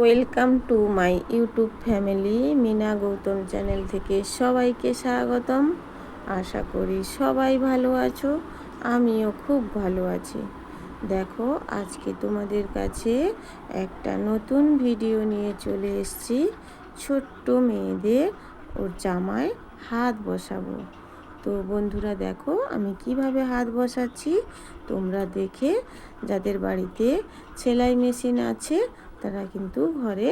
Welcome to my YouTube family Mina Gautam channel থেকে সবাইকে স্বাগতম। আশা করি সবাই ভালো আছো, আমিও খুব ভালো আছি। দেখো, আজকে তোমাদের কাছে একটা নতুন ভিডিও নিয়ে চলে এসেছি। ছোট্ট মেয়েদের ওর জামায় হাত বসাবো। তো বন্ধুরা দেখো, আমি কীভাবে হাত বসাচ্ছি, তোমরা দেখে যাদের বাড়িতে সেলাই মেশিন আছে তারা কিন্তু ঘরে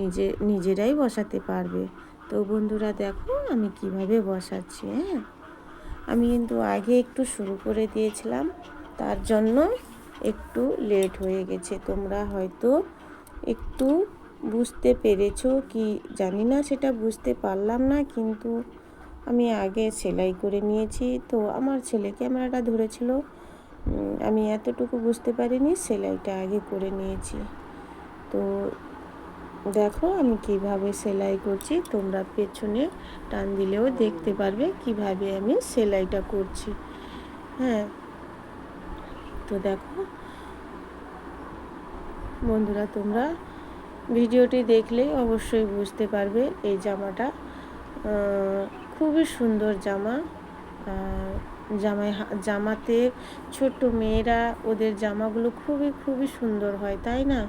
নিজে, নিজেরাই বসাতে পারবে। তো বন্ধুরা দেখো আমি কীভাবে বসাচ্ছি হ্যাঁ? আমি কিন্তু আগে একটু শুরু করে দিয়েছিলাম, তার জন্য একটু লেট হয়ে গেছে। তোমরা হয়তো একটু বুঝতে পেরেছ কি, জানি না সেটা বুঝতে পারলাম না, কিন্তু আমি আগে সেলাই করে নিয়েছি। তো আমার ছেলে ক্যামেরাটা ধরেছিল আমি এতটুকু বুঝতে পারিনি, সেলাইটা আগে করে নিয়েছি। তো দেখো আমি কীভাবে সেলাই করছি। তোমরা পেছনে টান দিলেও দেখতে পারবে কীভাবে আমি সেলাইটা করছি। হ্যাঁ তো দেখো। বন্ধুরা, তোমরা ভিডিওটি দেখলেই অবশ্যই বুঝতে পারবে এই জামাটা খুবই সুন্দর জামা। জামাই জামাতে ছোট্ট মেয়েরা ওদের জামাগুলো খুবই খুবই সুন্দর হয়, তাই না?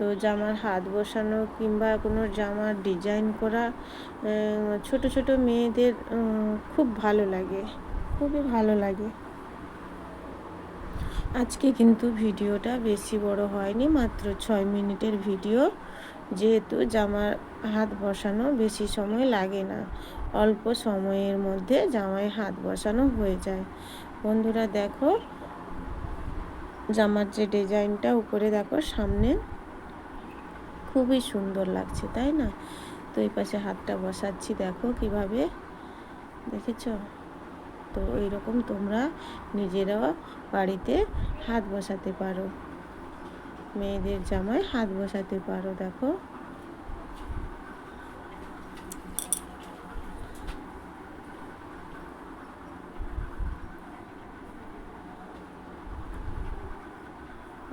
তো জামার হাত বসানো কিংবা কোনো জামার ডিজাইন করা ছোট ছোট মেয়েদের খুব ভালো লাগে। খুবই ভালো লাগে। আজকে কিন্তু ভিডিওটা বেশি বড় হয়নি, মাত্র ছয় মিনিটের ভিডিও। যেহেতু জামার হাত বসানো বেশি সময় লাগে না, অল্প সময়ের মধ্যে জামায় হাত বসানো হয়ে যায়। বন্ধুরা দেখো, জামার যে ডিজাইনটা উপরে দেখো, সামনে খুবই সুন্দর লাগছে, তাই না? তো এই পাশে হাতটা বসাচ্ছি, দেখো কীভাবে। দেখেছ? তো এইরকম তোমরা নিজেরাও বাড়িতে হাত বসাতে পারো। মেয়েদের জামায় হাত বসাতে পারো, দেখো।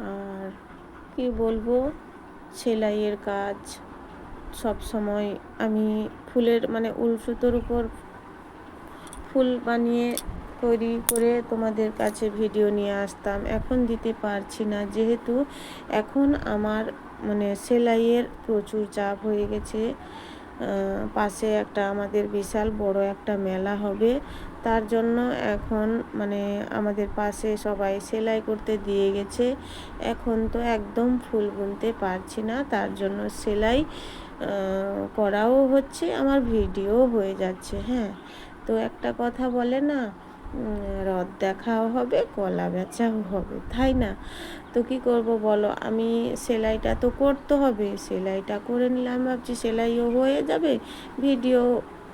আর কি বলব? সেলাইয়ের কাজ, সব সময় আমি ফুলের মানে উল সুতোর উপর ফুল বানিয়ে তৈরি করে তোমাদের কাছে ভিডিও নিয়ে আসতাম। এখন দিতে পারছি না, যেহেতু এখন আমার মানে সেলাইয়ের প্রচুর চাপ হয়ে গেছে। পাশে একটা আমাদের বিশাল বড় একটা মেলা হবে। তার জন্য এখন মানে আমাদের পাশে সবাই সেলাই করতে দিয়ে গেছে। এখন তো একদম ফুল বুনতে পারছি না, তার জন্য সেলাই করাও হচ্ছে, আমার ভিডিও হয়ে যাচ্ছে হ্যাঁ। তো একটা কথা বলে না রদ দেখাও হবে, কলা বেচাও হবে, তাই না? তো কী করব বলো, আমি সেলাইটা তো করতে হবে, সেলাইটা করে নিলাম, ভাবছি সেলাইও হয়ে যাবে, ভিডিও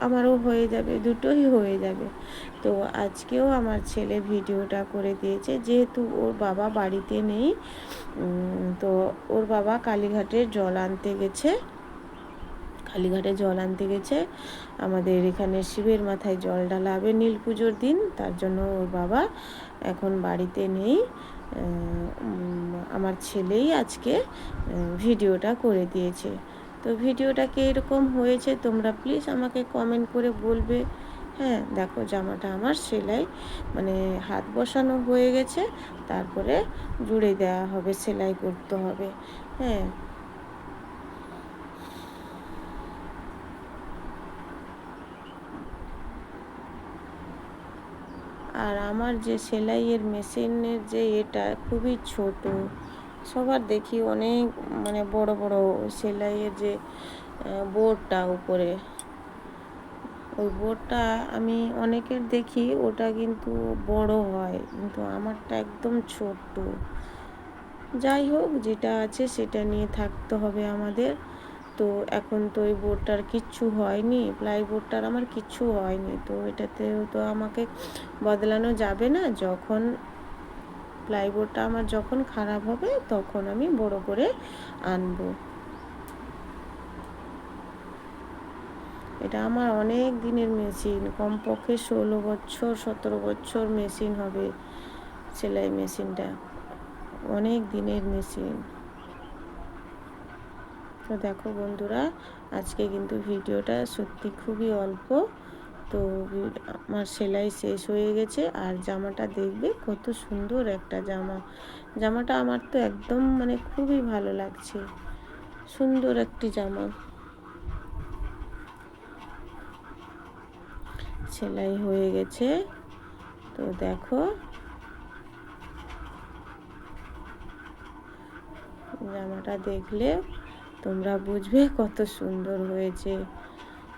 আমারও হয়ে যাবে, দুটোই হয়ে যাবে। তো আজকেও আমার ছেলে ভিডিওটা করে দিয়েছে, যেহেতু ওর বাবা বাড়িতে নেই তো ওর বাবা কালীঘাটে জল আনতে গেছে। কালীঘাটে জল আনতে গেছে। আমাদের এখানে শিবের মাথায় জল ঢালাবে নীল পুজোর দিন, তার জন্য ওর বাবা এখন বাড়িতে নেই। আমার ছেলেই আজকে ভিডিওটা করে দিয়েছে। তো ভিডিওটা কীরকম হয়েছে তোমরা প্লিজ আমাকে কমেন্ট করে বলবে। হ্যাঁ দেখো জামাটা আমার সেলাই মানে হাত বসানো হয়ে গেছে, তারপরে জুড়ে দেওয়া হবে, সেলাই করতে হবে। হ্যাঁ। আর আমার যে সেলাইয়ের মেশিনের যে এটা খুবই ছোট সবার দেখি অনেক মানে বড় বড় সেলাইয়ের যে বোর্ডটা উপরে। ওই বোর্ডটা আমি অনেকের দেখি, ওটা কিন্তু বড় হয়, কিন্তু আমারটা একদম ছোট্ট। যাই হোক, যেটা আছে সেটা নিয়ে থাকতে হবে আমাদের। তো এখন তো ওই বোর্ডটার কিচ্ছু হয়নি প্লাই বোর্ডটার আমার কিচ্ছু হয়নি। তো এটাতেও তো আমাকে বদলানো যাবে না, যখন প্লাইবোর্ডটা আমার যখন খারাপ হবে, তখন আমি বড় করে আনব। এটা আমার অনেক দিনের মেশিন কমপক্ষে ষোলো বছর, সতেরো বছর মেশিন হবে সেলাই মেশিনটা অনেক দিনের মেশিন তো দেখো বন্ধুরা, আজকে কিন্তু ভিডিওটা সত্যি খুবই অল্প। তো আমার সেলাই শেষ হয়ে গেছে আর জামাটা দেখবে কত সুন্দর একটা জামা। জামাটা আমার তো একদম মানে খুবই ভালো লাগছে। সুন্দর একটি জামা। সেলাই হয়ে গেছে। তো দেখো। জামাটা দেখলে তোমরা বুঝবে কত সুন্দর হয়েছে।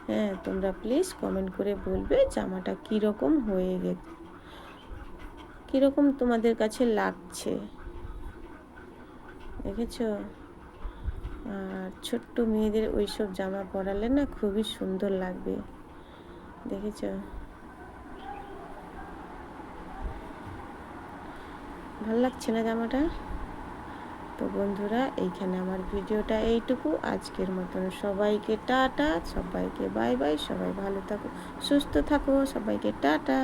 হ্যাঁ তোমরা প্লিজ কমেন্ট করে বলবে জামাটা কীরকম হয়ে গেছে। কীরকম তোমাদের কাছে লাগছে। দেখেছ? আর ছোট্ট মেয়েদের ওইসব জামা পরালে না খুবই সুন্দর লাগবে। দেখেছ? ভালো লাগছে না জামাটা? তো বন্ধুরা, এইখানে আমার ভিডিওটা এইটুকু। আজকের মতন সবাইকে টাটা, সবাইকে বাই বাই, সবাই ভালো থাকো, সুস্থ থাকো, সবাইকে টাটা।